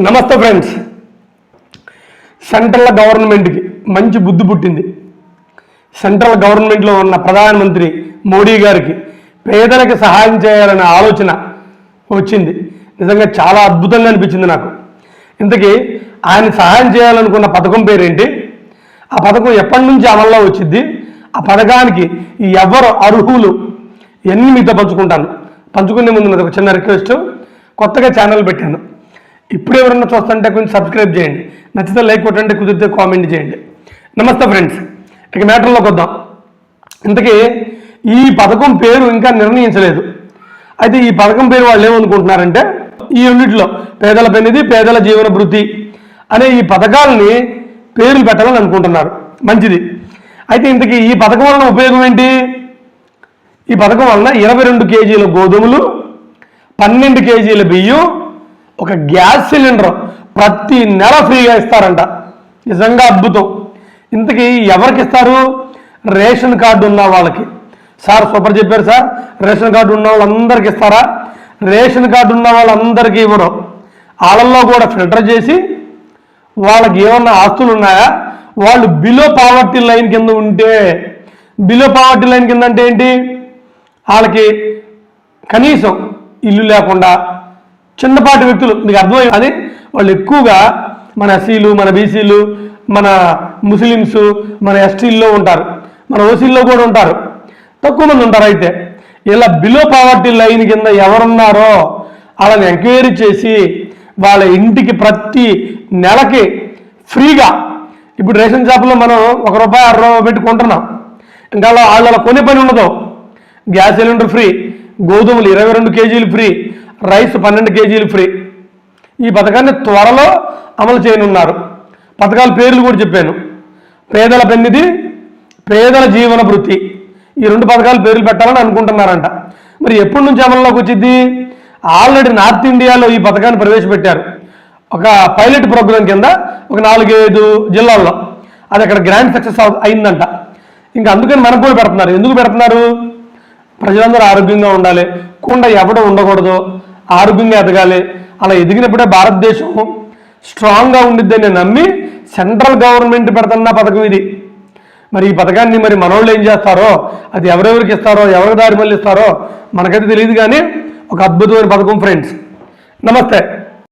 నమస్తే friends. Central గవర్నమెంట్కి మంచి బుద్ధి పుట్టింది. సెంట్రల్ గవర్నమెంట్లో ఉన్న ప్రధానమంత్రి మోడీ గారికి పేదలకు సహాయం చేయాలనే ఆలోచన వచ్చింది. నిజంగా చాలా అద్భుతంగా అనిపించింది నాకు. ఇంతకీ ఆయన సహాయం చేయాలనుకున్న పథకం పేరేంటి? ఆ పథకం ఎప్పటి నుంచి అమల్లో వచ్చింది? ఆ పథకానికి ఎవరు అర్హులు? ఎన్ని మీతో పంచుకుంటాను? పంచుకునే ముందు నాది ఒక చిన్న రిక్వెస్ట్. కొత్తగా ఛానల్ పెట్టాను. ఇప్పుడు ఎవరన్నా చూస్తుంటే కొంచెం సబ్స్క్రైబ్ చేయండి. నచ్చితే లైక్ కొట్టండి కుదిరితే కామెంట్ చేయండి. నమస్తే ఫ్రెండ్స్ ఇక మ్యాటర్లోకి వద్దాం. ఇంతకీ ఈ పథకం పేరు ఇంకా నిర్ణయించలేదు. అయితే ఈ పథకం పేరు వాళ్ళు ఏమనుకుంటున్నారంటే ఈ యూనిట్లో పేదల పెనిది పేదల జీవన భృతి అనే ఈ పథకాలని పేర్లు పెట్టాలని అనుకుంటున్నారు. మంచిది. అయితే ఇంతకీ ఈ పథకం వలన ఉపయోగం ఏంటి? ఈ పథకం వలన ఇరవై రెండు కేజీల గోధుమలు పన్నెండు కేజీల బియ్యం ఒక గ్యాస్ సిలిండర్ ప్రతి నెల ఫ్రీగా ఇస్తారంట. నిజంగా అద్భుతం. ఇంతకీ ఎవరికి ఇస్తారు? రేషన్ కార్డు ఉన్న వాళ్ళకి. సార్ సూపర్ చెప్పారు సార్. రేషన్ కార్డు ఉన్న వాళ్ళందరికీ ఇస్తారా? రేషన్ కార్డు ఉన్న వాళ్ళందరికీ ఇవ్వరు. వాళ్ళల్లో కూడా ఫిల్టర్ చేసి వాళ్ళకి ఏమన్నా ఆస్తులు ఉన్నాయా? వాళ్ళు బిలో పావర్టీ లైన్ కింద ఉంటే బిలో పావర్టీ లైన్ కింద అంటే ఏంటి? వాళ్ళకి కనీసం ఇల్లు లేకుండా చిన్నపాటి వ్యక్తులు. మీకు అర్థమై అని వాళ్ళు ఎక్కువగా మన ఎస్సీలు మన బీసీలు మన ముస్లిమ్స్ మన ఎస్టీల్లో ఉంటారు. మన ఓసీల్లో కూడా ఉంటారు. తక్కువ మంది ఉంటారు అయితే. ఇలా బిలో పావర్టీ లైన్ కింద ఎవరున్నారో వాళ్ళని ఎంక్వైరీ చేసి వాళ్ళ ఇంటికి ప్రతి నెలకి ఫ్రీగా ఇప్పుడు రేషన్ షాపులో మనం ఒక రూపాయి అర రూపాయి పెట్టి కొంటున్నాం. ఇంకా వాళ్ళ కొనే పని ఉండదు. Gas cylinder free. గోధుమలు ఇరవై రెండు కేజీలు ఫ్రీ. రైస్ పన్నెండు కేజీలు ఫ్రీ. ఈ పథకాన్ని త్వరలో అమలు చేయనున్నారు. పథకాల పేర్లు కూడా చెప్పాను. పేదల పెన్నిధి పేదల జీవన వృత్తి. ఈ రెండు పథకాల పేర్లు పెట్టాలని అనుకుంటున్నారంట. మరి ఎప్పటి నుంచి అమల్లోకి వచ్చింది ఆల్రెడీ నార్త్ ఇండియాలో ఈ పథకాన్ని ప్రవేశపెట్టారు. ఒక పైలట్ ప్రోగ్రాం కింద ఒక నాలుగైదు జిల్లాల్లో. అది అక్కడ గ్రాండ్ సక్సెస్ అయిందంట. ఇంకా అందుకని మనకు కూడా పెడుతున్నారు. ఎందుకు పెడుతున్నారు? ప్రజలందరూ ఆరోగ్యంగా ఉండాలి. కుండ ఎవడం ఉండకూడదు. ఆరోగ్యంగా ఎదగాలి. అలా ఎదిగినప్పుడే భారతదేశం స్ట్రాంగ్గా ఉండిద్దని నమ్మి సెంట్రల్ గవర్నమెంట్ పెడుతున్న పథకం ఇది. మరి ఈ పథకాన్ని మరి మనోళ్ళు ఏం చేస్తారో అది ఎవరెవరికి ఇస్తారో ఎవరికి దారి మళ్ళీ ఇస్తారో మనకైతే తెలియదు కానీ ఒక అద్భుతమైన పథకం ఫ్రెండ్స్ నమస్తే.